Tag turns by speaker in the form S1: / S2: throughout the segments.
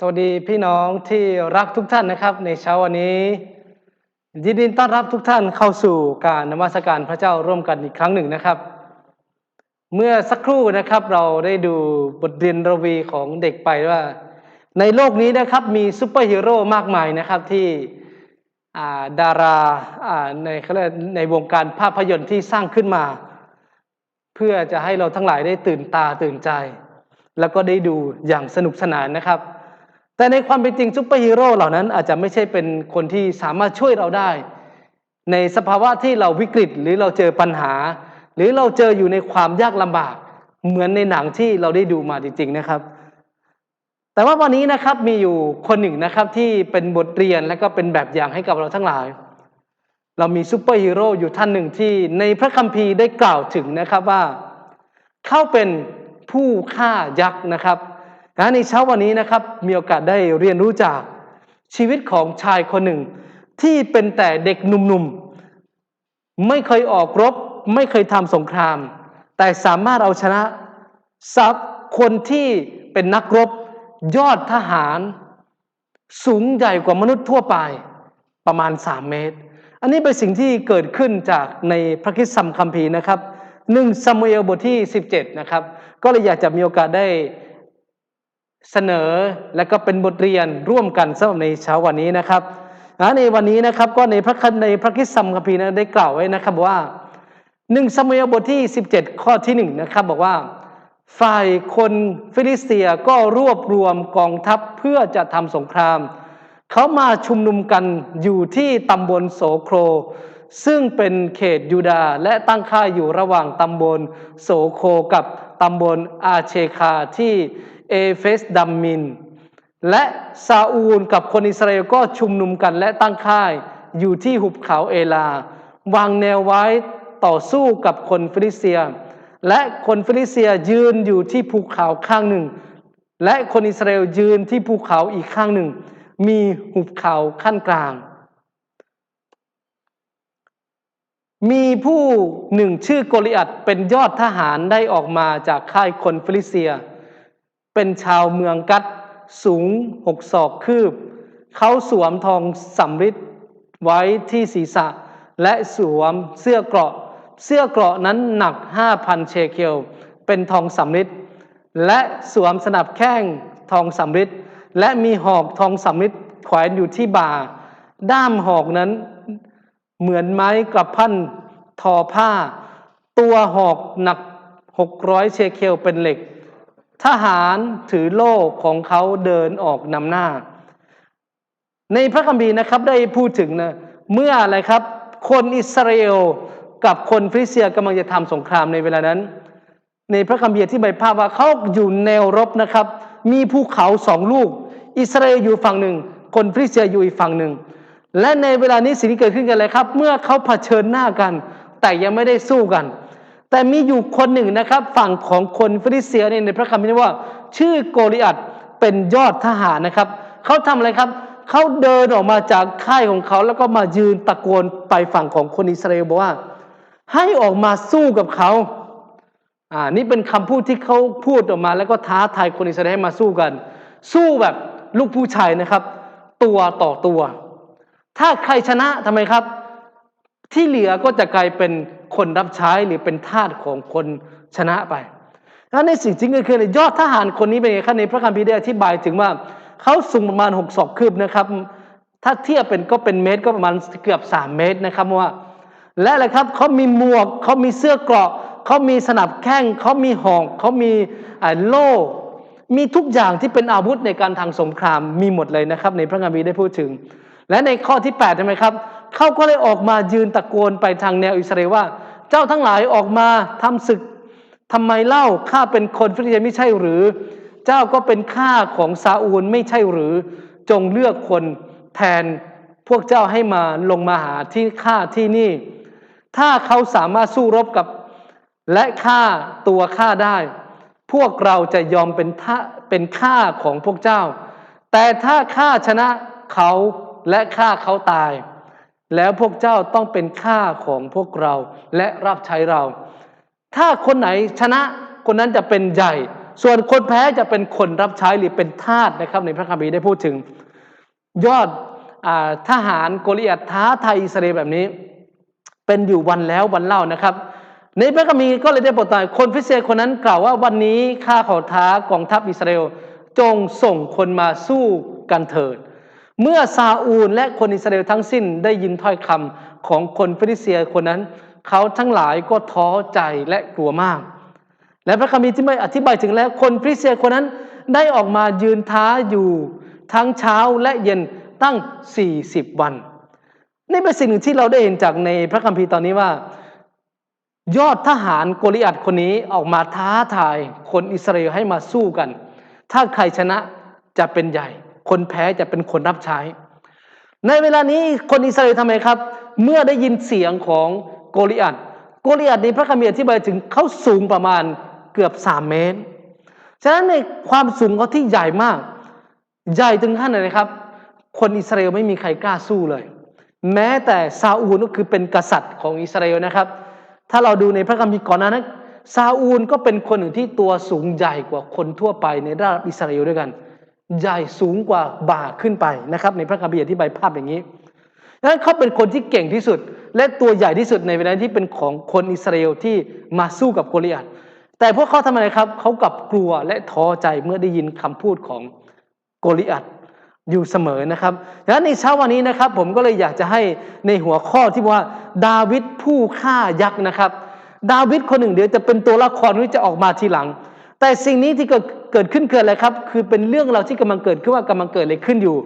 S1: สวัสดีพี่น้องที่รักทุกท่านนะครับ ในเช้าวันนี้ยินดีต้อนรับทุกท่านเข้าสู่การนมัสการพระเจ้าร่วมกันอีกครั้งหนึ่งนะครับ เมื่อสักครู่นะครับเราได้ดูบทเรียนระวีของเด็กไปว่า ในโลกนี้นะครับมีซูเปอร์ฮีโร่มากมายนะครับที่าดาราาในเขาเรียกในวงการภาพยนตร์ที่สร้างขึ้นมา เพื่อจะให้เราทั้งหลายได้ตื่นตาตื่นใจ แล้วก็ได้ดูอย่างสนุกสนานนะครับ แต่ในความเป็นจริงซูเปอร์ฮีโร่เหล่านั้นอาจจะไม่ใช่เป็นคนที่สามารถช่วยเราได้ ในสภาวะที่เราวิกฤตหรือเราเจอปัญหา หรือเราเจออยู่ในความยากลำบาก เหมือนในหนังที่เราได้ดูมาจริง ๆนะครับ แต่ว่าวันนี้นะครับมีอยู่คนหนึ่งนะครับที่เป็นบทเรียนและก็เป็นแบบอย่างให้กับเราทั้งหลาย เรามีซูเปอร์ฮีโร่อยู่ท่านหนึ่งที่ในพระคัมภีร์ได้กล่าวถึงนะครับว่า เขาเป็นผู้ฆ่ายักษ์นะครับ นะในเช้าวันนี้นะครับมีโอกาสได้เรียนรู้จากชีวิตของชายคนหนึ่ง ที่เป็นแต่เด็กหนุ่มๆ ไม่เคยออกรบ ไม่เคยทำสงคราม แต่สามารถเอาชนะสักคนที่เป็นนักรบยอดทหาร สูงใหญ่กว่ามนุษย์ทั่วไปประมาณ 3 เมตร อันนี้เป็นสิ่งที่เกิดขึ้นจากในพระคิดสัมคัมภีร์นะครับหนึ่งซามูเอลบทที่ 17 นะครับ ก็เลยอยากจะมีโอกาสได้ เสนอและก็เป็นบทเรียนร่วมกันสำหรับในเช้าวันนี้นะครับในวันนี้นะครับก็ในพระคัมในพระคิดสัมคัมภีร์นะได้กล่าวไว้นะครับว่าหนึ่งซามูเอลบทที่ 17 ข้อที่หนึ่งนะครับบอกว่า ฝ่ายคนฟิลิสเตียก็รวบรวมกองทัพเพื่อจะทำสงคราม เขามาชุมนุมกันอยู่ที่ตำบลโสโคร ซึ่งเป็นเขตยูดาห์และตั้งค่ายอยู่ระหว่างตำบลโสโครกับตำบลอาเชคาที่ เอเฟสดัมมิน และซาอูลกับคนอิสราเอลก็ชุมนุมกันและตั้งค่ายอยู่ที่หุบเขาเอลา วางแนวไว้ต่อสู้กับคนฟิลิเตีย และคนฟิลิเตียยืนอยู่ที่ภูเขาข้างหนึ่ง และคนอิสราเอลยืนที่ภูเขาอีกข้างหนึ่ง มีหุบเขาขั้นกลาง มีผู้หนึ่งชื่อโกลิอัตเป็นยอดทหารได้ออกมาจากค่ายคนฟิลิเตีย เป็นชาวเมืองกัดสูงหกศอกคืบ เขาสวมทองสำริดไว้ที่ศีรษะ และสวมเสื้อเกราะ เสื้อเกราะนั้นหนักห้าพันเชเคลเป็นทองสำริดและสวมสนับแข้งทองสำริดและมีหอกทองสำริดแขวนอยู่ที่บ่า ด้ามหอกนั้นเหมือนไม้กระพันทอผ้า ตัวหอกหนักหกร้อยเชเคลเป็นเหล็ก ทหารถือโล่ของเขาเดินออกนำหน้า ในพระคัมภีร์นะครับได้พูดถึงนะเมื่ออะไรครับ คนอิสราเอลกับคนฟิลิสเตียกำลังจะทำสงครามในเวลานั้น ในพระคัมภีร์ที่ใบภาพว่าเขาอยู่แนวรบนะครับ มีภูเขาสองลูก อิสราเอลอยู่ฝั่งหนึ่ง คนฟิลิสเตียอยู่อีกฝั่งหนึ่ง และในเวลานี้สิ่งที่เกิดขึ้นกันอะไรครับ เมื่อเขาเผชิญหน้ากัน แต่ยังไม่ได้สู้กัน แต่มีอยู่คนหนึ่งนะครับ ฝั่งของคนฟิลิเตียเนี่ยในพระคัมภีร์ว่า ชื่อโกลิอัตเป็นยอดทหารนะครับเขาทำอะไรครับเขาเดินออกมาจากค่ายของเขาแล้วก็มายืนตะโกนไปฝั่งของคนอิสราเอลบอกว่า ให้ออกมาสู้กับเขาอ่านี่เป็นคำพูดที่เขาพูดออกมา แล้วก็ท้าทายคนอิสราเอลให้มาสู้กัน สู้แบบลูกผู้ชายนะครับ ตัวต่อตัว ถ้าใครชนะทำไมครับ ที่เหลือก็จะกลายเป็น คนรับใช้หรือเป็นทาสของคนชนะไปแล้วในสิ่งจริงก็คือยอดทหารคนนี้เป็นไงครับในพระคัมภีร์ได้อธิบายถึงว่าเขาสูงประมาณหกศอกคืบนะครับ ถ้าเทียบเป็นก็เป็นเมตรก็ประมาณเกือบสามเมตรนะครับว่า และอะไรครับเขามีหมวกเขามีเสื้อเกราะเขามีสนับแข้งเขามีหอกเขามีโล่มีทุกอย่างที่เป็นอาวุธในการทางสงครามมีหมดเลยนะครับ ในพระคัมภีร์ได้พูดถึง และในข้อที่8ใช่ไหมครับ เขาก็เลยออกมายืนตะโกนไปทางแนวอิสราเอลว่า เจ้าทั้งหลายออกมาทำศึกทำไมเล่าข้าเป็นคนฟิลิสเตียไม่ใช่หรือ เจ้าก็เป็นข้าของซาอูลไม่ใช่หรือ จงเลือกคนแทนพวกเจ้าให้มาลงมาหาที่ข้าที่นี่ ถ้าเขาสามารถสู้รบกับและฆ่าตัวข้าได้ พวกเราจะยอมเป็นท่าเป็นข้าของพวกเจ้า แต่ถ้าข้าชนะเขา และฆ่าเขาตาย แล้วพวกเจ้าต้องเป็นข้าของพวกเราและรับใช้เรา ถ้าคนไหนชนะคนนั้นจะเป็นใหญ่ ส่วนคนแพ้จะเป็นคนรับใช้หรือเป็นทาสนะครับ ในพระคัมภีร์ได้พูดถึง ยอดอทหารโกลิอัตท้าไทยอิสราเอลแบบนี้ เป็นอยู่วันแล้ววันเล่านะครับ ในพระคัมภีร์ก็เลยได้บทตายคนฟิเตียคนนั้นกล่าวว่าวันนี้ข้าขอท้ากองทัพอิสราเอลจงส่งคนมาสู้กันเถิด เมื่อซาอูลและคนอิสราเอลทั้งสิ้นได้ยินถ้อยคำของคนฟิลิสเตียคนนั้น เขาทั้งหลายก็ท้อใจและกลัวมาก และพระคัมภีร์ที่ไม่อธิบายถึงแล้วคนฟิลิสเตียคนนั้นได้ออกมายืนท้าอยู่ทั้งเช้าและเย็นตั้ง 40 วัน นี่เป็นสิ่งหนึ่งที่เราได้เห็นจากในพระคัมภีร์ตอนนี้ว่า ยอดทหารโกลิอัตคนนี้ออกมาท้าทายคนอิสราเอลให้มาสู้กัน ถ้าใครชนะจะเป็นใหญ่ คนแพ้จะเป็นคนรับใช้ ในเวลานี้คนอิสราเอลทำไมครับ เมื่อได้ยินเสียงของโกลิอัตโกลิอัตในพระคัมภีร์อธิบายถึงเขาสูงประมาณเกือบสามเมตร ฉะนั้นในความสูงเขาที่ใหญ่มาก ใหญ่ถึงขั้นไหนครับ คนอิสราเอลไม่มีใครกล้าสู้เลย แม้แต่ซาอูลก็คือเป็นกษัตริย์ของอิสราเอลนะครับ ถ้าเราดูในพระคัมภีร์ก่อนหนานั้นซาอูลก็เป็นคนหนึ่งที่ตัวสูงใหญ่กว่าคนทั่วไปในระดับอิสราเอลด้วยกัน ใหญ่สูงกว่าบ่าขึ้นไปนะครับ ในพระคัมภีร์อธิบายภาพอย่างนี้ดังนั้นเขาเป็นคนที่เก่งที่สุด และตัวใหญ่ที่สุดในเวลาที่เป็นของคนอิสราเอลที่มาสู้กับโกลิอัตแต่พวกเขาทำอะไรครับเขากลับกลัวและท้อใจเมื่อได้ยินคำพูดของโกลิอัตอยู่เสมอนะครับดังนั้นในเช้าวันนี้นะครับ ผมก็เลยอยากจะให้ในหัวข้อที่ว่าดาวิดผู้ฆ่ายักษ์นะครับ ดาวิดคนหนึ่งเดี๋ยวจะเป็นตัวละครที่จะออกมาทีหลัง แต่สิ่งนี้ที่เกิด เกิดขึ้นเกิดอะไรครับ คือเป็นเรื่องเราที่กำลังเกิดขึ้นว่ากำลังเกิดอะไรขึ้นอยู่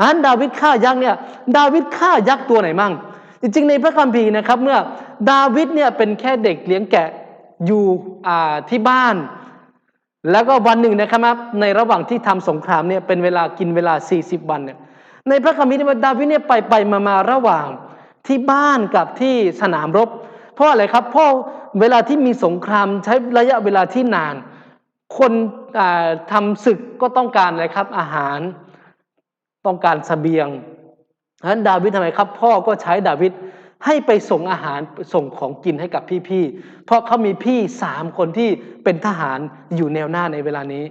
S1: อันดาวิดฆ่ายักษ์เนี่ยดาวิดฆ่ายักษ์ตัวไหนมั่งจริงๆในพระคัมภีร์นะครับเมื่อดาวิดเนี่ยเป็นแค่เด็กเลี้ยงแกะอยู่ที่บ้าน แล้วก็วันหนึ่งนะครับในระหว่างที่ทำสงครามเนี่ยเป็นเวลากินเวลา 40 วันเนี่ยในพระคัมภีร์ว่าดาวิดเนี่ยไปไปมามาระหว่างที่บ้านกับที่สนามรบ เพราะอะไรครับเพราะเวลาที่มีสงครามใช้ระยะเวลาที่นาน คนทำศึกก็ต้องการอะไรครับ อาหารต้องการสเสบียงฉะนั้นดาวิดทำไมครับ พ่อก็ใช้ดาวิดให้ไปส่งอาหารส่งของกินให้กับพี่ๆเพราะเขามีพี่สามคนที่เป็นทหารอยู่แนวหน้าในเวลานี้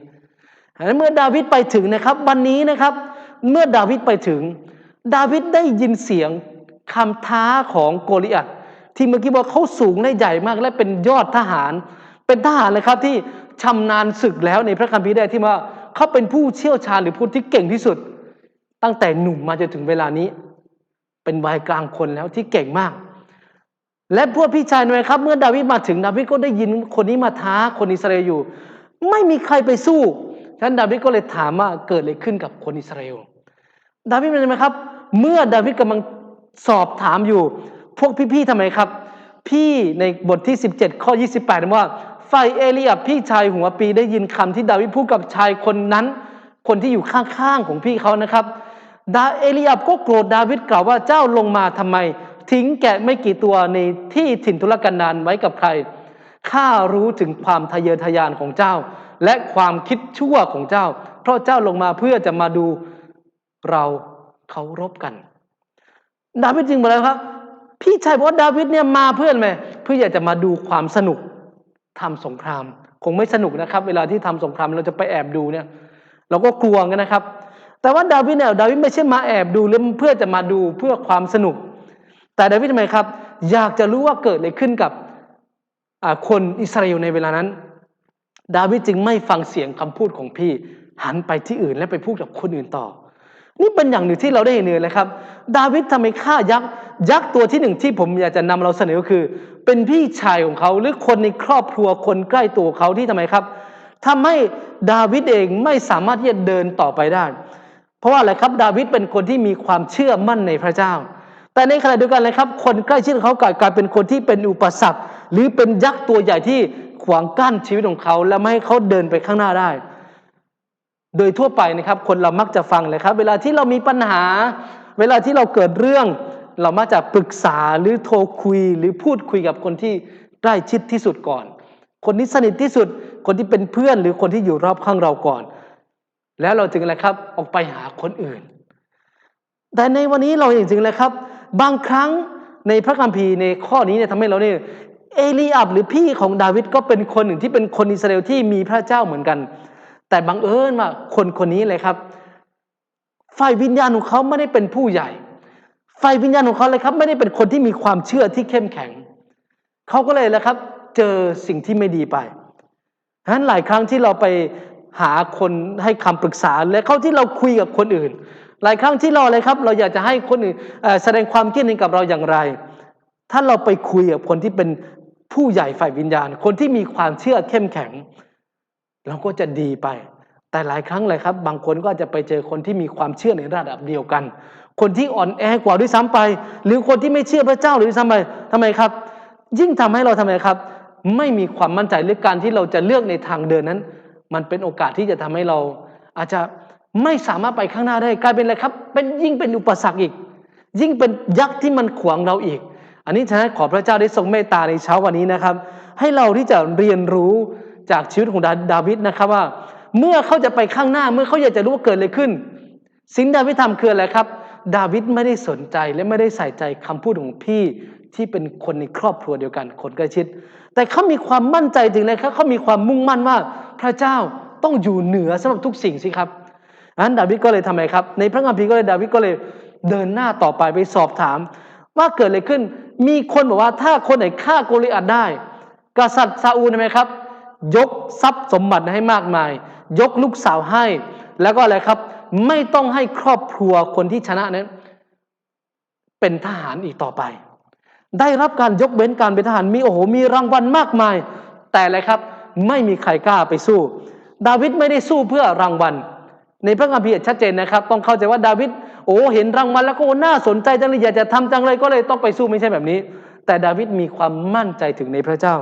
S1: เมื่อดาวิดไปถึงนะครับ วันนี้นะครับ เมื่อดาวิดไปถึง ดาวิดได้ยินเสียงคำท้าของโกลิอัตที่เมื่อกี้บอกเขาสูงและใหญ่มาก และเป็นยอดทหาร เป็นทหารเลยครับที่ ชำนาญศึกแล้วในพระคัมภีร์ได้ที่ว่าเขาเป็นผู้เชี่ยวชาญหรือผู้ที่เก่งที่สุด ตั้งแต่หนุ่มมาจนถึงเวลานี้ เป็นวัยกลางคนแล้วที่เก่งมาก และพวกพี่ชายนยครับ เมื่อดาวิดมาถึงดาวิดก็ได้ยินคนนี้มาท้าคนอิสราเอลอยู่ ไม่มีใครไปสู้ฉะนั้นดาวิดก็เลยถามว่าเกิดอะไรขึ้นกับคนอิสราเอลดาวิดเป็นไหมครับ เมื่อดาวิดกำลังสอบถามอยู่ พวกพี่ๆทำไมครับ พี่ในบทที่ 17 ข้อ 28ว่า ไฟเอลียบพี่ชายหัวปีได้ยินคำที่ดาวิดพูดกับชายคนนั้น คนที่อยู่ข้างๆของพี่เขานะครับดาเอลียบก็โกรธดาวิดกล่าวว่าเจ้าลงมาทำไม ทิ้งแกะไม่กี่ตัวในที่ถิ่นทุรกันดารไว้กับใครข้ารู้ถึงความทะเยอทะยานของเจ้า และความคิดชั่วของเจ้า เพราะเจ้าลงมาเพื่อจะมาดูเราเขารบกัน ดาวิดจึงบอกแล้วครับ พี่ชายบอกว่าดาวิดเนี่ยมาเพื่อนไหมเพื่ออยากจะมาดูความสนุก ทำสงคราม คงไม่สนุกนะครับ เวลาที่ทำสงครามเราจะไปแอบดูเนี่ย เราก็กลัวกันนะครับ แต่ว่าดาวิดเนี่ยดาวิดไม่ใช่มาแอบดูหรือเพื่อจะมาดูเพื่อความสนุก แต่ดาวิดทำไมครับ อยากจะรู้ว่าเกิดอะไรขึ้นกับคนอิสราเอลในเวลานั้น ดาวิดจึงไม่ฟังเสียงคำพูดของพี่ หันไปที่อื่นและไปพูดกับคนอื่นต่อ นี่เป็นอย่างหนึ่งที่เราได้เห็นเลยครับ ดาวิดทำไมฆ่ายักษ์ยักษ์ตัวที่หนึ่งที่ผมอยากจะนำเราเสนอคือ เป็นพี่ชายของเขาหรือคนในครอบครัวคนใกล้ตัวเขาที่ทำไมครับทำให้ดาวิดเองไม่สามารถที่จะเดินต่อไปได้ เพราะว่าอะไรครับดาวิดเป็นคนที่มีความเชื่อมั่นในพระเจ้า แต่ในขณะเดียวกันเลยครับ คนใกล้ชิดเขากลายเป็นคนที่เป็นอุปสรรค หรือเป็นยักษ์ตัวใหญ่ที่ขวางกั้นชีวิตของเขา และไม่ให้เขาเดินไปข้างหน้าได้ โดยทั่วไปนะครับ คนเรามักจะฟังเลยครับ เวลาที่เรามีปัญหา เวลาที่เราเกิดเรื่อง เรามักจะปรึกษาหรือโทรคุยหรือพูดคุยกับคนที่ใกล้ชิดที่สุดก่อน คนที่สนิทที่สุด คนที่เป็นเพื่อนหรือคนที่อยู่รอบข้างเราก่อน แล้วเราจึงอะไรครับออกไปหาคนอื่น แต่ในวันนี้เราเห็นจริงเลยครับ บางครั้งในพระคัมภีร์ในข้อนี้เนี่ยทำให้เราเนี่ยเอลีอับหรือพี่ของดาวิดก็เป็นคนหนึ่งที่เป็นคนอิสราเอลที่มีพระเจ้าเหมือนกัน แต่บังเอิญว่าคนคนนี้เลยครับฝ่ายวิญญาณของเขาไม่ได้เป็นผู้ใหญ่ฝ่ายวิญญาณของเขาเลยครับ ไม่ได้เป็นคนที่มีความเชื่อที่เข้มแข็ง เขาก็เลยแหละครับ เจอสิ่งที่ไม่ดีไปฉะนั้นหลายครั้งที่เราไปหาคนให้คำปรึกษาและเขาที่เราคุยกับคนอื่น หลายครั้งที่เราเลยครับ เราอยากจะให้คนอื่นแสดงความคิดเห็นกับเราอย่างไร ถ้าเราไปคุยกับคนที่เป็นผู้ใหญ่ฝ่ายวิญญาณ คนที่มีความเชื่อเข้มแข็ง เราก็จะดีไป แต่หลายครั้งเลยครับ บางคนก็จะไปเจอคนที่มีความเชื่อในระดับเดียวกัน คนที่อ่อนแอกว่าด้วยซ้ำไป หรือคนที่ไม่เชื่อพระเจ้าหรือซ้ำไปทำไมครับ ยิ่งทำให้เราทำไมครับ ไม่มีความมั่นใจหรือการที่เราจะเลือกในทางเดินนั้น มันเป็นโอกาสที่จะทำให้เรา อาจจะไม่สามารถไปข้างหน้าได้กลายเป็นอะไรครับ เป็นยิ่งเป็นอุปสรรคอีก ยิ่งเป็นยักษ์ที่มันขวางเราอีก อันนี้ฉะนั้นขอพระเจ้าได้ทรงเมตตาในเช้าวันนี้นะครับ ให้เราที่จะเรียนรู้ จากชีวิตของดาวิดนะครับว่า เมื่อเขาจะไปข้างหน้าเมื่อเขาอยากจะรู้ว่าเกิดอะไรขึ้น สิ่งดาวิดทำคืออะไรครับ ดาวิดไม่ได้สนใจและไม่ได้ใส่ใจคำพูดของพี่ที่เป็นคนในครอบครัวเดียวกัน คนใกล้ชิด แต่เขามีความมั่นใจถึงเลยครับเขามีความมุ่งมั่นว่าพระเจ้าต้องอยู่เหนือสำหรับทุกสิ่งสิครับนั้นดาวิดก็เลยทำไมครับ ในพระคัมภีร์ก็เลยดาวิดก็เลยเดินหน้าต่อไปไปสอบถาม ว่าเกิดอะไรขึ้น มีคนบอกว่าถ้าคนไหนฆ่าโกลิอัดได้ กษัตริย์ซาอูลใช่ไหมครับ ยกทรัพย์สมบัติให้มากมาย ยกลูกสาวให้ แล้วก็อะไรครับ ไม่ต้องให้ครอบครัวคนที่ชนะนั้น เป็นทหารอีกต่อไป ได้รับการยกเว้นการเป็นทหารมีโอ้โหมีรางวัลมากมาย แต่อะไรครับ ไม่มีใครกล้าไปสู้ ดาวิดไม่ได้สู้เพื่อรางวัล ในพระคัมภีร์ชัดเจนนะครับ ต้องเข้าใจว่าดาวิดโอ้เห็นรางวัลแล้วก็น่าสนใจจังเลยอยากจะทำจังเลยก็เลยต้องไปสู้ไม่ใช่แบบนี้ แต่ดาวิดมีความมั่นใจถึงในพระเจ้า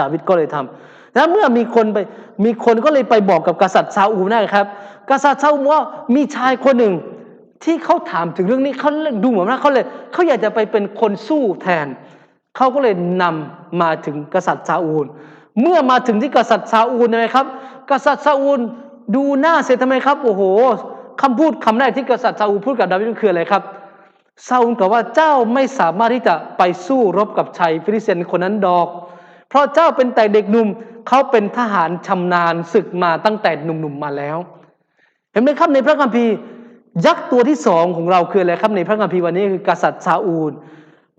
S1: ดาวิดก็เลยทำแล้วเมื่อมีคนไปมีคนก็เลยไปบอกกับกษัตริย์ซาอูลนะครับ กษัตริย์ซาอูลว่ามีชายคนหนึ่งที่เขาถามถึงเรื่องนี้เขาดูเหมือนว่าเขาเลยเขาอยากจะไปเป็นคนสู้แทน เขาก็เลยนำมาถึงกษัตริย์ซาอูล เมื่อมาถึงที่กษัตริย์ซาอูลใช่ไหมครับ กษัตริย์ซาอูลดูหน้าเสร็จทำไมครับ โอ้โหคำพูดคำแรกที่กษัตริย์ซาอูลพูดกับดาวิดคืออะไรครับซาอูลตอบว่าเจ้าไม่สามารถที่จะไปสู้รบกับชัยฟิลิสเตียนคนนั้นดอกเพราะเจ้าเป็นแต่เด็กหนุ่มเขาเป็นทหารชำนาญศึกมาตั้งแต่หนุ่มๆมาแล้ว เห็นไหมครับในพระคัมภีร์ยักษ์ตัวที่สองของเราคืออะไรครับในพระคัมภีร์วันนี้คือกษัตริย์ซาอูล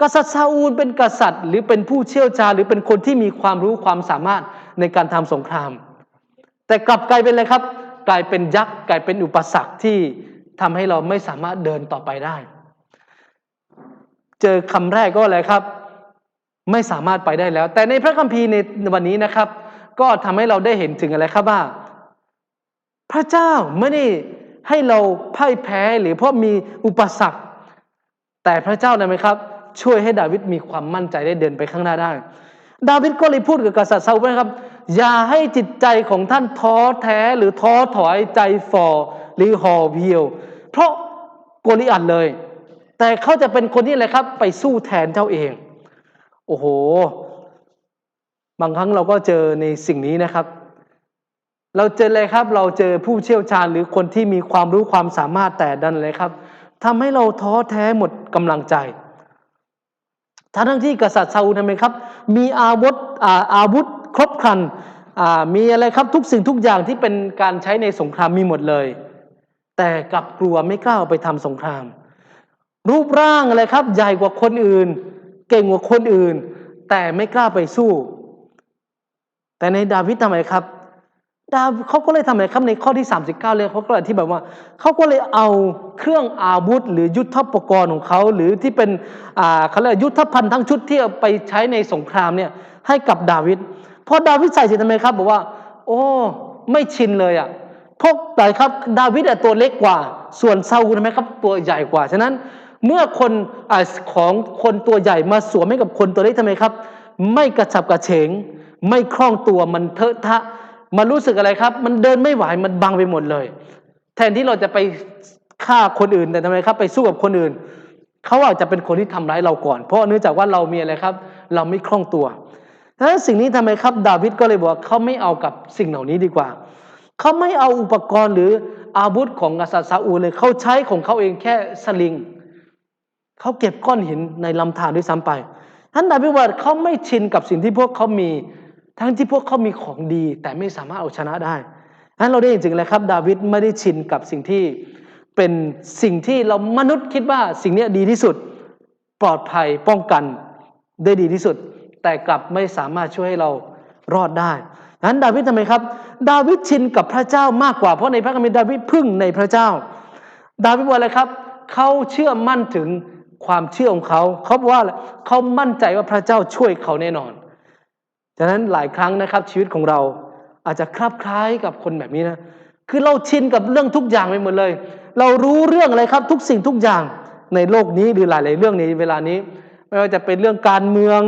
S1: กษัตริย์ซาอูลเป็นกษัตริย์ หรือเป็นผู้เชี่ยวชาญหรือเป็นคนที่มีความรู้ความสามารถในการทำสงคราม แต่กลับกลายเป็นอะไรครับ กลายเป็นยักษ์กลายเป็นอุปสรรคที่ทำให้เราไม่สามารถเดินต่อไปได้ เจอคำแรกก็อะไรครับ ไม่สามารถไปได้แล้ว แต่ในพระคัมภีร์ในวันนี้นะครับ ก็ทำให้เราได้เห็นถึงอะไรครับว่า พระเจ้าไม่ได้ให้เราพ่ายแพ้หรือเพราะมีอุปสรรค แต่พระเจ้านะไหมครับ ช่วยให้ดาวิดมีความมั่นใจได้เดินไปข้างหน้าได้ ดาวิดก็เลยพูดกับกษัตริย์ซาอูลนะครับ อย่าให้จิตใจของท่านท้อแท้หรือท้อถอยใจฝ่อหรือห่อเพียว เพราะโกลิอัดเลย แต่เขาจะเป็นคนที่อะไรครับ ไปสู้แทนเจ้าเอง โอ้โห บางครั้งเราก็เจอในสิ่งนี้นะครับ เราเจอเลยครับ เราเจอผู้เชี่ยวชาญหรือคนที่มีความรู้ความสามารถแต่ดันเลยครับทำให้เราท้อแท้หมดกำลังใจทั้งที่กษัตริย์ซาอูลทำไมครับ มีอาวุธอาอาวุธครบครันมีอะไรครับทุกสิ่งทุกอย่างที่เป็นการใช้ในสงครามมีหมดเลย แต่กลับกลัวไม่กล้าไปทำสงคราม รูปร่างอะไรครับ ใหญ่กว่าคนอื่น เก่งกว่าคนอื่น แต่ไม่กล้าไปสู้ แต่ในดาวิดทำไมครับ ดาเขาก็เลยทำไมครับในข้อที่ 39 เลยเขาก็เลยที่แบบว่าเขาก็เลยเอาเครื่องอาวุธ หรือยุทธปกรณ์ของเขาหรือที่เป็นอ่าเขาเรียกยุทธภัณฑ์ทั้งชุดที่เอาไปใช้ในสงครามเนี่ยให้กับดาวิดพอดาวิดใส่เสร็จทำไมครับบอกว่า โอ้ไม่ชินเลยอะเพราะแต่ครับดาวิดตัวเล็กกว่า ส่วนซาอูลทำไมครับตัวใหญ่กว่าฉะนั้น เมื่อคนอของคนตัวใหญ่มาสวมให้กับคนตัวเล็กทำไมครับ ไม่กระฉับกระเฉง ไม่คล่องตัวมันเทอะทะ มันรู้สึกอะไรครับ มันเดินไม่ไหวมันบังไปหมดเลย แทนที่เราจะไปฆ่าคนอื่นแต่ทำไมครับ ไปสู้กับคนอื่นเขาอาจจะเป็นคนที่ทำร้ายเราก่อน เพราะเนื่องจากว่าเรามีอะไรครับ เราไม่คล่องตัวดังนั้นสิ่งนี้ทำไมครับ ดาวิดก็เลยบอกเขาไม่เอากับสิ่งเหล่านี้ดีกว่าเขาไม่เอาอุปกรณ์หรืออาวุธของกษัตริย์ซาอูลเลยเขาใช้ของเขาเองแค่สลิง เขาเก็บก้อนหินในลำธารด้วยซ้ำไปท่านดาวิดว่าเขาไม่ชินกับสิ่งที่พวกเขามี ทั้งที่พวกเขามีของดี แต่ไม่สามารถเอาชนะได้นั้นเราได้เห็นจริงเลยครับ ดาวิดไม่ได้ชินกับสิ่งที่เป็นสิ่งที่เรามนุษย์คิดว่าสิ่งนี้ดีที่สุดปลอดภัยป้องกันได้ดีที่สุด แต่กลับไม่สามารถช่วยให้เรารอดได้นั้นดาวิดทำไมครับ ดาวิดชินกับพระเจ้ามากกว่าเพราะในพระคัมภีร์ดาวิดพึ่งในพระเจ้า ดาวิดว่าอะไรครับ เขาเชื่อมั่นถึง ความเชื่อของเขา เขาบอกว่าเขามั่นใจว่าพระเจ้าช่วยเขาแน่นอนฉะนั้นหลายครั้งนะครับชีวิตของเราอาจจะคลับคล้ายกับคนแบบนี้นะคือเราชินกับเรื่องทุกอย่างไปหมดเลย เรารู้เรื่องอะไรครับทุกสิ่งทุกอย่างในโลกนี้หรือหลาย ๆ เรื่องในเวลานี้ ไม่ว่าจะเป็นเรื่องการเมือง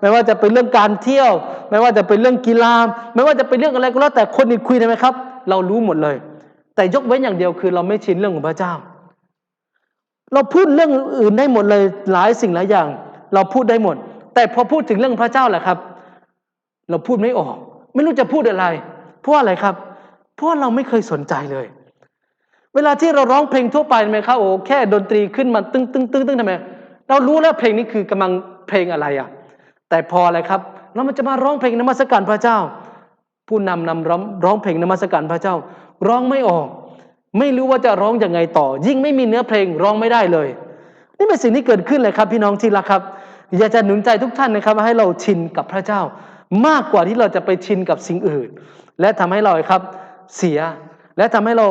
S1: ไม่ว่าจะเป็นเรื่องการเที่ยว ไม่ว่าจะเป็นเรื่องกีฬาไม่ว่าจะเป็นเรื่องอะไรก็แล้วแต่คนอื่นคุยได้ไหมครับ เรารู้หมดเลย แต่ยกเว้นอย่างเดียวคือเราไม่ชินเรื่องของพระเจ้า เราพูดเรื่องอื่นได้หมดเลยหลายสิ่งหลายอย่าง เราพูดได้หมด แต่พอพูดถึงเรื่องพระเจ้าแหละครับ เราพูดไม่ออก ไม่รู้จะพูดอะไร เพราะอะไรครับ เพราะเราไม่เคยสนใจเลย เวลาที่เราร้องเพลงทั่วไปไหมครับโอ้แค่ดนตรีขึ้นมาตึ้งตึ้งตึ้งตึ้งทำไมเรารู้แล้วเพลงนี้คือกำลังเพลงอะไรอะ แต่พออะไรครับเรามันจะมาร้องเพลงนมัสการพระเจ้า ผู้นำนำร้องร้องเพลงนมัสการพระเจ้า ร้องไม่ออก ไม่รู้ว่าจะร้องอยังไงต่อ ยิ่งไม่มีเนื้อเพลงร้องไม่ได้เลย นี่เป็นสิ่งที่เกิดขึ้นเลยครับ พี่น้องที่รักครับ อยากจะหนุนใจทุกท่านนะครับให้เราชินกับพระเจ้า มากกว่าที่เราจะไปชินกับสิ่งอื่น และทำให้เราครับเสีย และทำให้เรา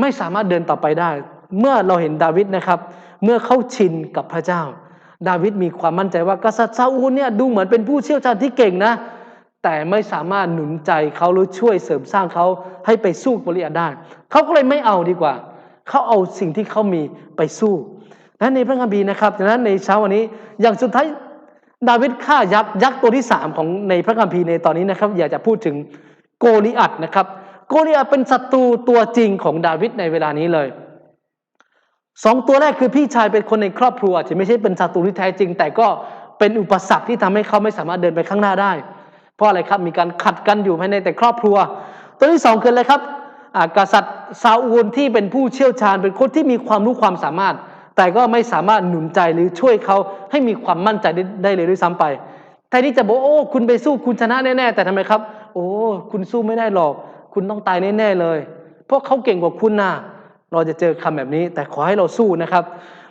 S1: ไม่สามารถเดินต่อไปได้ เมื่อเราเห็นดาวิดนะครับ เมื่อเขาชินกับพระเจ้า ดาวิดมีความมั่นใจว่ากษัตริย์ซาอูลเนี่ยดูเหมือนเป็นผู้เชี่ยวชาญที่เก่งนะ แต่ไม่สามารถหนุนใจเขาหรือช่วยเสริมสร้างเขาให้ไปสู้โกลิอาได้เขาก็เลยไม่เอาดีกว่า เขาเอาสิ่งที่เขามีไปสู้นั้นในพระคัมภีร์นะครับดังนั้นในเช้าวันนี้อย่างสุดท้ายดาวิดฆ่ายักษ์ยักษ์ตัวที่สามของในพระคัมภีร์ในตอนนี้นะครับ อยากจะพูดถึงโกลิอัดนะครับ โกลิอัดเป็นศัตรูตัวจริงของดาวิดในเวลานี้เลยสองตัวแรกคือพี่ชายเป็นคนในครอบครัวอาจจะไม่ใช่เป็นศัตรูที่แท้จริง แต่ก็เป็นอุปสรรคที่ทำให้เขาไม่สามารถเดินไปข้างหน้าได้ เพราะอะไรครับมีการขัดกันอยู่ภายในแต่ครอบครัว ตัวที่สองคืออะไรครับกษัตริย์ซาอูลที่เป็นผู้เชี่ยวชาญ เป็นคนที่มีความรู้ความสามารถ แต่ก็ไม่สามารถหนุนใจหรือช่วยเขาให้มีความมั่นใจได้เลยด้วยซ้ำไปแทนที่จะบอกโอ้ คุณไปสู้คุณชนะแน่ๆแต่ทำไมครับ โอ้คุณสู้ไม่ได้หรอก คุณต้องตายแน่ๆเลย เพราะเขาเก่งกว่าคุณนะเราจะเจอคำแบบนี้ แต่ขอให้เราสู้นะครับ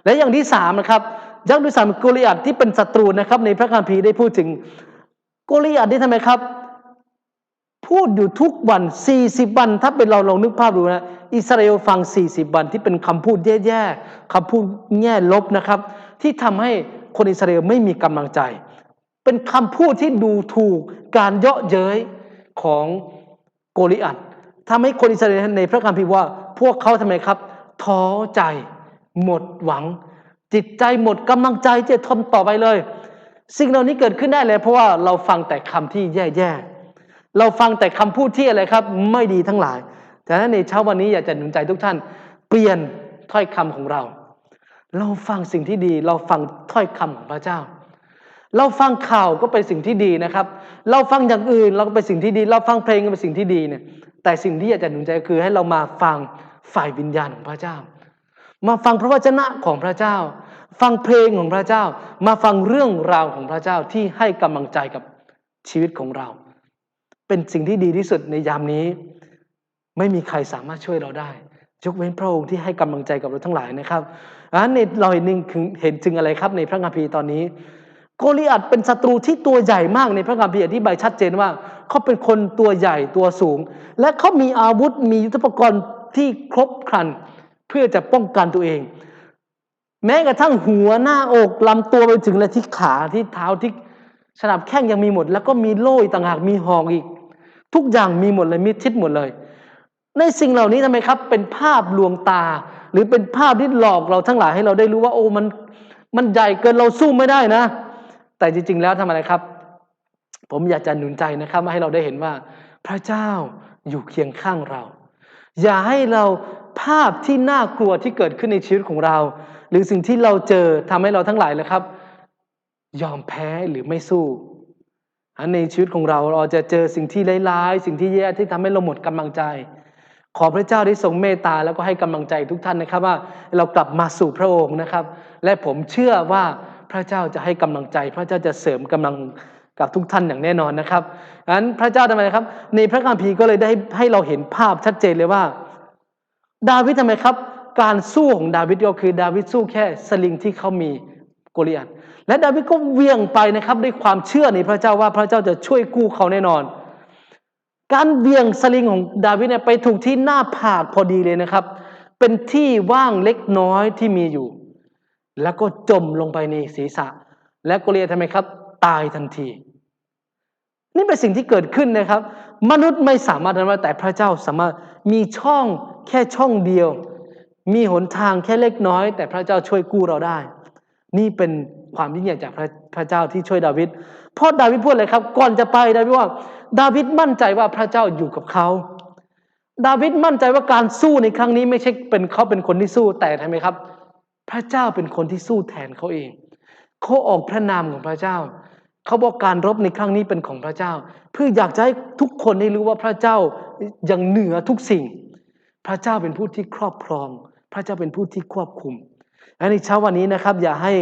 S1: และอย่างที่สามนะครับยักษ์ดุสามโกลิอัดที่เป็นศัตรูนะครับในพระคัมภีร์ได้พูดถึง โกลิอัดนี่ทำไมครับ พูดอยู่ทุกวัน 40 วัน ถ้าเป็นเราลองนึกภาพดูนะ อิสราเอลฟัง 40 วันที่เป็นคำพูดแย่ๆคำพูดแง่ลบนะครับ ที่ทำให้คนอิสราเอลไม่มีกำลังใจ เป็นคำพูดที่ดูถูกการเยาะเย้ยของโกลิอัดทำให้คนอิสราเอลในพระคัมภีร์ว่า พวกเขาทำไมครับท้อใจ หมดหวัง จิตใจหมดกำลังใจจะทนต่อไปเลย สิ่งเหล่านี้เกิดขึ้นได้เลย เพราะว่าเราฟังแต่คำที่แย่ๆ เราฟังแต่คำพูดที่อะไรครับ ไม่ดีทั้งหลาย แต่ในเช้าวันนี้อยากจะหนุนใจทุกท่าน เปลี่ยนถ้อยคำของเรา เราฟังสิ่งที่ดี เราฟังถ้อยคำของพระเจ้า เราฟังข่าวก็เป็นสิ่งที่ดีนะครับ เราฟังอย่างอื่นเราก็เป็นสิ่งที่ดี เราฟังเพลงก็เป็นสิ่งที่ดีเนี่ย แต่สิ่งที่อยากจะหนุนใจคือให้เรามาฟังฝ่ายวิญญาณของพระเจ้า มาฟังพระวจนะของพระเจ้า ฟังเพลงของพระเจ้า มาฟังเรื่องราวของพระเจ้าที่ให้กำลังใจกับชีวิตของเรา เป็นสิ่งที่ดีที่สุดในยามนี้ ไม่มีใครสามารถช่วยเราได้ ยกเว้นพระองค์ที่ให้กำลังใจกับเราทั้งหลายนะครับอันนี้เราเห็นเห็นจึงอะไรครับในพระคัมภีร์ตอนนี้ โกลิอัดเป็นศัตรูที่ตัวใหญ่มากในพระคัมภีร์อธิบายชัดเจนว่าเขาเป็นคนตัวใหญ่ตัวสูง และเขามีอาวุธมียุทธปกรณ์ที่ครบครัน เพื่อจะป้องกันตัวเอง แม้กระทั่งหัวหน้าอกลำตัวไปถึงและที่ขาที่เท้าที่สนับแข้งยังมีหมด แล้วก็มีโล่ต่างหากมีหอกอีก ทุกอย่างมีหมดเลยมีทิศหมดเลย ในสิ่งเหล่านี้ทำไมครับ เป็นภาพลวงตา หรือเป็นภาพที่หลอกเราทั้งหลายให้เราได้รู้ว่า โอ้มันมันใหญ่เกินเราสู้ไม่ได้นะ แต่จริง ๆ แล้วทำอะไรครับ ผมอยากจะหนุนใจนะครับให้เราได้เห็นว่า พระเจ้าอยู่เคียงข้างเรา อย่าให้เราภาพที่น่ากลัวที่เกิดขึ้นในชีวิตของเรา หรือสิ่งที่เราเจอทำให้เราทั้งหลายเลยครับ ยอมแพ้หรือไม่สู้ในชีวิตของเราเราจะเจอสิ่งที่ร้ายๆ สิ่งที่แย่ที่ทำให้เราหมดกำลังใจ ขอพระเจ้าได้ทรงเมตตาแล้วก็ให้กำลังใจทุกท่านนะครับว่าเรากลับมาสู่พระองค์นะครับ และผมเชื่อว่าพระเจ้าจะให้กำลังใจ พระเจ้าจะเสริมกำลังกับทุกท่านอย่างแน่นอนนะครับงั้นพระเจ้าทำไมครับ ในพระคัมภีร์ก็เลยได้ให้เราเห็นภาพชัดเจนเลยว่า ดาวิดทำไมครับ การสู้ของดาวิดก็คือดาวิดสู้แค่สลิงที่เขามีโกลิอัตและดาวิดก็เวียงไปนะครับด้วยความเชื่อในพระเจ้าว่าพระเจ้าจะช่วยกู้เขาแน่นอน การเวียงสลิงของดาวิดเนี่ยไปถูกที่หน้าผากพอดีเลยนะครับ เป็นที่ว่างเล็กน้อยที่มีอยู่ แล้วก็จมลงไปในศีรษะ และโกลิอัตทำไมครับ ตายทันที นี่เป็นสิ่งที่เกิดขึ้นนะครับ มนุษย์ไม่สามารถทำได้แต่พระเจ้าสามารถมีช่องแค่ช่องเดียว มีหนทางแค่เล็กน้อย แต่พระเจ้าช่วยกู้เราได้ นี่เป็นความยิ่งใหญ่จากพระพระเจ้าที่ช่วยดาวิดเพราะดาวิดพูดเลยครับ ก่อนจะไปดาวิดว่า ดาวิดมั่นใจว่าพระเจ้าอยู่กับเขาดาวิดมั่นใจว่าการสู้ในครั้งนี้ไม่ใช่เป็นเขาเป็นคนที่สู้แต่ทำไมครับ พระเจ้าเป็นคนที่สู้แทนเขาเองเขาออกพระนามของพระเจ้าเขาบอกการรบในครั้งนี้เป็นของพระเจ้า เพื่ออยากจะให้ทุกคนได้รู้ว่าพระเจ้ายังเหนือทุกสิ่ง พระเจ้าเป็นผู้ที่ครอบครอง พระเจ้าเป็นผู้ที่ควบคุมและในเช้าวันนี้นะครับ อย่าให้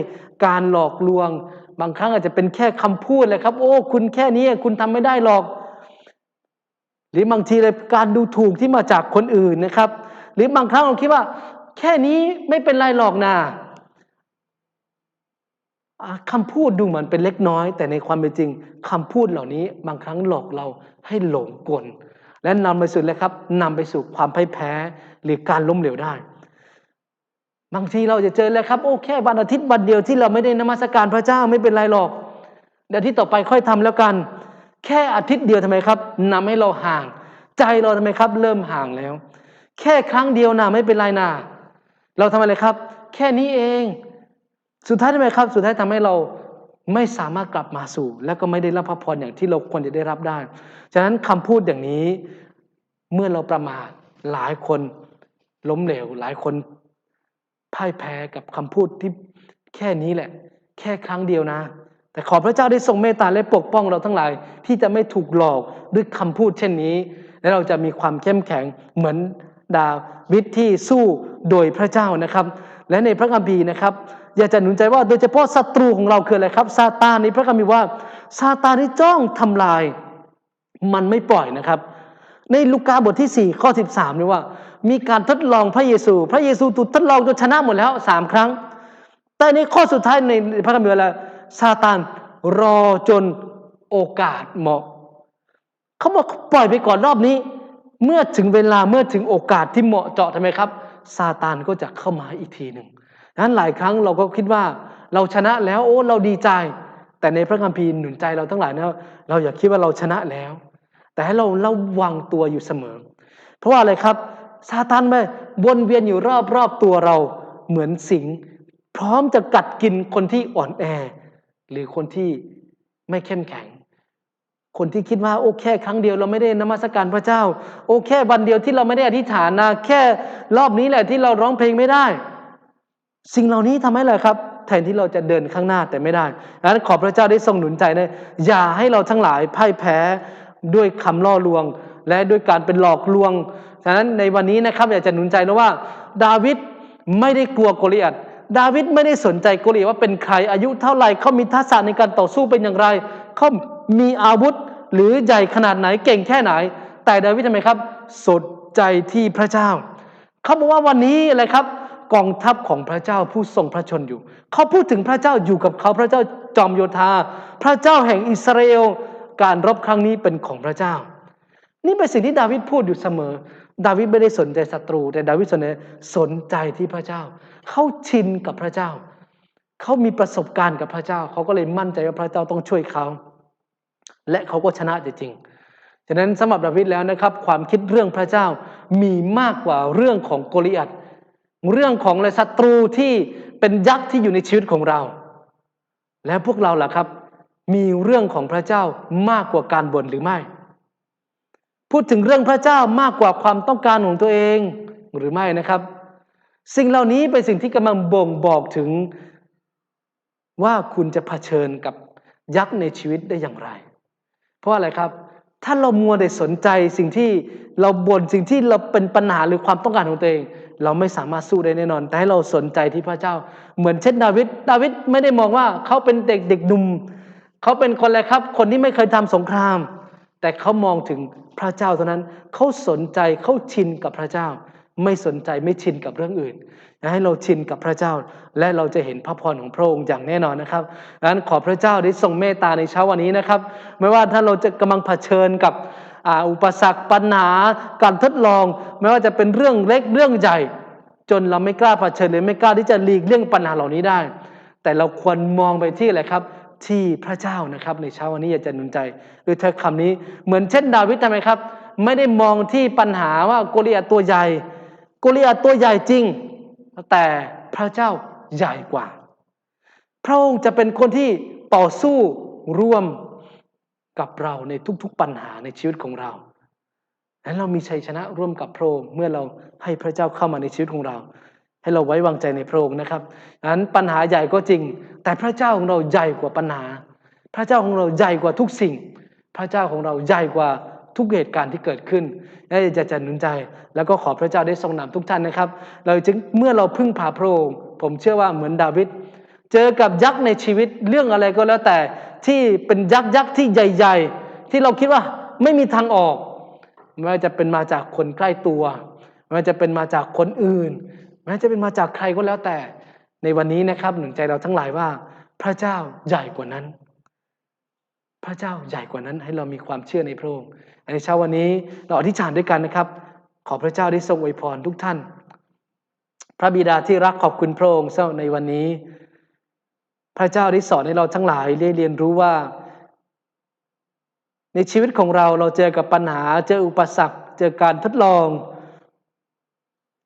S1: การหลอกลวง บางครั้งอาจจะเป็นแค่คำพูดเลยครับ โอ้คุณแค่นี้คุณทำไม่ได้หรอก หรือบางทีเลยการดูถูกที่มาจากคนอื่นนะครับ หรือบางครั้งเราคิดว่า แค่นี้ไม่เป็นไรหรอกนะอ่าคำพูดดูเหมือนเป็นเล็กน้อย แต่ในความเป็นจริงคำพูดเหล่านี้ บางครั้งหลอกเราให้หลงกล และนำไปสู่เลยครับนำไปสู่ความพ่ายแพ้หรือการล้มเหลวได้ บางทีเราจะเจอเลยครับ โอ้แค่วันอาทิตย์วันเดียวที่เราไม่ได้นมัสการพระเจ้าไม่เป็นไรหรอกเดี๋ยวที่ต่อไปค่อยทำแล้วกัน แค่อาทิตย์เดียวทำไมครับนำให้เราห่าง ใจเราทำไมครับ เริ่มห่างแล้ว แค่ครั้งเดียวนะไม่เป็นไรนะเราทำอะไรครับ แค่นี้เอง สุดท้ายทำไมครับ สุดท้ายทำให้เราไม่สามารถกลับมาสู่ และก็ไม่ได้รับพระพรอย่างที่เราควรจะได้รับได้ ฉะนั้นคำพูดอย่างนี้เมื่อเราประมาทหลายคนล้มเหลว หลายคน พ่ายแพ้กับคำพูดที่แค่นี้แหละ แค่ครั้งเดียวนะ แต่ขอพระเจ้าได้ทรงเมตตาและปกป้องเราทั้งหลาย ที่จะไม่ถูกหลอกด้วยคำพูดเช่นนี้ และเราจะมีความเข้มแข็งเหมือนดาวิดที่สู้โดยพระเจ้านะครับ และในพระคัมภีร์นะครับ อยากจะหนุนใจว่าโดยเฉพาะศัตรูของเราคืออะไรครับซาตานในพระคัมภีร์ว่าซาตานที่จ้องทำลาย มันไม่ปล่อยนะครับ ในลูกาบทที่ 4 ข้อ 13นี่ว่า มีการทดลองพระเยซู พระเยซูถูกทดลองจนชนะหมดแล้วสามครั้ง แต่ในข้อสุดท้ายในพระคัมภีร์อะไรซาตานรอจนโอกาสเหมาะ เขาบอกปล่อยไปก่อนรอบนี้ เมื่อถึงเวลาเมื่อถึงโอกาสที่เหมาะเจาะทำไมครับซาตานก็จะเข้ามาอีกทีหนึ่งนั้นหลายครั้งเราก็คิดว่าเราชนะแล้วโอ้เราดีใจ แต่ในพระคัมภีร์หนุนใจเราทั้งหลายนะเราอย่าคิดว่าเราชนะแล้ว แต่ให้เราระวังตัวอยู่เสมอ เพราะว่าอะไรครับ ซาตานไปวนเวียนอยู่รอบรอบตัวเราเหมือนสิง พร้อมจะกัดกินคนที่อ่อนแอ หรือคนที่ไม่เข้มแข็ง คนที่คิดว่าโอ้แค่ครั้งเดียวเราไม่ได้นมัสการพระเจ้า โอ้แค่วันเดียวที่เราไม่ได้อธิษฐานนะแค่รอบนี้แหละที่เราร้องเพลงไม่ได้ สิ่งเหล่านี้ทำให้อะไรครับ แทนที่เราจะเดินข้างหน้าแต่ไม่ได้ดังนั้นขอพระเจ้าได้ทรงหนุนใจนะอย่าให้เราทั้งหลายพ่ายแพ้ด้วยคำล่อลวง และด้วยการเป็นหลอกลวง ฉะนั้นในวันนี้นะครับอยากจะหนุนใจนะว่า ดาวิดไม่ได้กลัวโกลิอัตดาวิดไม่ได้สนใจโกลิอัตว่าเป็นใครอายุเท่าไหร่เขามีทักษะในการต่อสู้เป็นอย่างไรเขามีอาวุธหรือใหญ่ขนาดไหนเก่งแค่ไหน แต่ดาวิดทำไมครับ สนใจที่พระเจ้าเขาบอกว่าวันนี้อะไรครับกองทัพของพระเจ้าผู้ทรงพระชนอยู่ เขาพูดถึงพระเจ้าอยู่กับเขาพระเจ้าจอมโยธา พระเจ้าแห่งอิสราเอล การรบครั้งนี้เป็นของพระเจ้า นี่เป็นสิ่งที่ดาวิดพูดอยู่เสมอ ดาวิดไม่ได้สนใจศัตรู แต่ดาวิดสนใจสนใจที่พระเจ้า เขาชินกับพระเจ้า เขามีประสบการณ์กับพระเจ้า เขาก็เลยมั่นใจว่าพระเจ้าต้องช่วยเขา และเขาก็ชนะจริงๆฉะนั้นสำหรับดาวิดแล้วนะครับ ความคิดเรื่องพระเจ้ามีมากกว่าเรื่องของโกลิอัตเรื่องของเลยศัตรูที่เป็นยักษ์ที่อยู่ในชีวิตของเรา และพวกเราล่ะครับ มีเรื่องของพระเจ้ามากกว่าการบ่นหรือไม่ พูดถึงเรื่องพระเจ้ามากกว่าความต้องการของตัวเองหรือไม่นะครับ สิ่งเหล่านี้เป็นสิ่งที่กำลังบ่งบอกถึงว่าคุณจะเผชิญกับยักษ์ในชีวิตได้อย่างไร เพราะอะไรครับ ถ้าเรามัวแต่สนใจสิ่งที่เราบ่นสิ่งที่เราเป็นปัญหาหรือความต้องการของตัวเอง เราไม่สามารถสู้ได้แน่นอน แต่ให้เราสนใจที่พระเจ้า เหมือนเช่นดาวิดดาวิดไม่ได้มองว่าเขาเป็นเด็กเด็กหนุ่มเขาเป็นคนอะไรครับ คนที่ไม่เคยทำสงคราม แต่เขามองถึงพระเจ้าเท่านั้นเขาสนใจเขาชินกับพระเจ้า ไม่สนใจไม่ชินกับเรื่องอื่นให้เราชินกับพระเจ้า และเราจะเห็นพระพรของพระองค์อย่างแน่นอนนะครับดังนั้นขอพระเจ้าได้ทรงเมตตาในเช้าวันนี้นะครับ ไม่ว่าถ้าเราจะกำลังเผชิญกับอุปสรรคปัญหาการทดลอง ไม่ว่าจะเป็นเรื่องเล็กเรื่องใหญ่จนเราไม่กล้าเผชิญเลยไม่กล้าที่จะหลีกเลี่ยงปัญหาเหล่านี้ได้ แต่เราควรมองไปที่อะไรครับ ที่พระเจ้านะครับ ในเช้าวันนี้อยากจะหนุนใจด้วยเธอคำนี้เหมือนเช่นดาวิดทำไมครับ ไม่ได้มองที่ปัญหาว่าโกลิอาตัวใหญ่โกลิอาตัวใหญ่จริง แต่พระเจ้าใหญ่กว่า พระองค์จะเป็นคนที่ต่อสู้ร่วมกับเราในทุกๆปัญหาในชีวิตของเราและเรามีชัยชนะร่วมกับพระองค์เมื่อเราให้พระเจ้าเข้ามาในชีวิตของเรา ให้เราไว้วางใจในพระองค์นะครับดังนั้นปัญหาใหญ่ก็จริง แต่พระเจ้าของเราใหญ่กว่าปัญหา พระเจ้าของเราใหญ่กว่าทุกสิ่ง พระเจ้าของเราใหญ่กว่าทุกเหตุการณ์ที่เกิดขึ้นและจะจะหนุนใจ แล้วก็ขอพระเจ้าได้ทรงนำทุกท่านนะครับ เราจึงเมื่อเราพึ่งพาพระองค์ ผมเชื่อว่าเหมือนดาวิดเจอกับยักษ์ในชีวิตเรื่องอะไรก็แล้วแต่ที่เป็นยักษ์ยักษ์ที่ใหญ่ ๆ ที่เราคิดว่าไม่มีทางออกไม่ว่าจะเป็นมาจากคนใกล้ตัวไม่ว่าจะเป็นมาจากคนอื่น ไม่ว่าจะเป็นมาจากใครก็แล้วแต่ ในวันนี้นะครับหนุนใจเราทั้งหลายว่า พระเจ้าใหญ่กว่านั้น พระเจ้าใหญ่กว่านั้นให้เรามีความเชื่อในพระองค์ในเช้าวันนี้เราอธิษฐานด้วยกันนะครับ ขอพระเจ้าได้ทรงอวยพรทุกท่าน พระบิดาที่รักขอบคุณพระองค์เจ้าในวันนี้ พระเจ้าได้สอนให้เราทั้งหลายได้เรียนรู้ว่า ในชีวิตของเราเราเจอกับปัญหาเจออุปสรรค เจอการทดลอง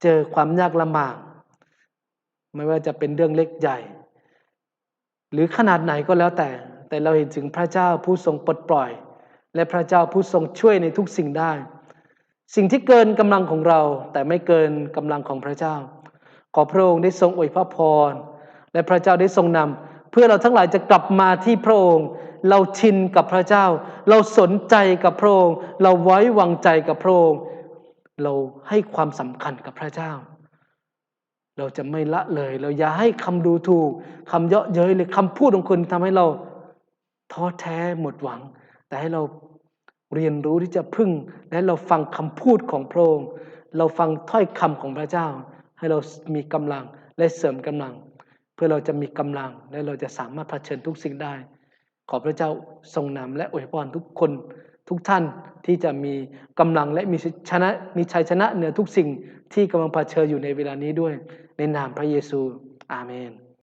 S1: เจอความยากลำบาก ไม่ว่าจะเป็นเรื่องเล็กใหญ่ หรือขนาดไหนก็แล้วแต่ แต่เราเห็นถึงพระเจ้าผู้ทรงปลดปล่อย และพระเจ้าผู้ทรงช่วยในทุกสิ่งได้ สิ่งที่เกินกำลังของเรา แต่ไม่เกินกำลังของพระเจ้า ขอพระองค์ได้ทรงอวยพระพร และพระเจ้าได้ทรงนำเพื่อเราทั้งหลายจะกลับมาที่พระองค์เราชินกับพระเจ้า เราสนใจกับพระองค์ เราไว้วางใจกับพระองค์ เราให้ความสำคัญกับพระเจ้า เราจะไม่ละเลย เราอย่าให้คำดูถูกคำเยาะเย้ยหรือคำพูดของคนทำให้เราท้อแท้หมดหวัง แต่ให้เราเรียนรู้ที่จะพึ่ง และเราฟังคำพูดของพระองค์ เราฟังถ้อยคำของพระเจ้า ให้เรามีกำลังและเสริมกำลัง เพื่อเราจะมีกำลังและเราจะสามารถเผชิญทุกสิ่งได้ ขอพระเจ้าทรงนำและอวยพรทุกคน ทุกท่านที่จะมีกำลังและมีชนะมีชัยชนะเหนือทุกสิ่งที่กำลังเผชิญอยู่ในเวลานี้ด้วย ในนามพระเยซู อาเมน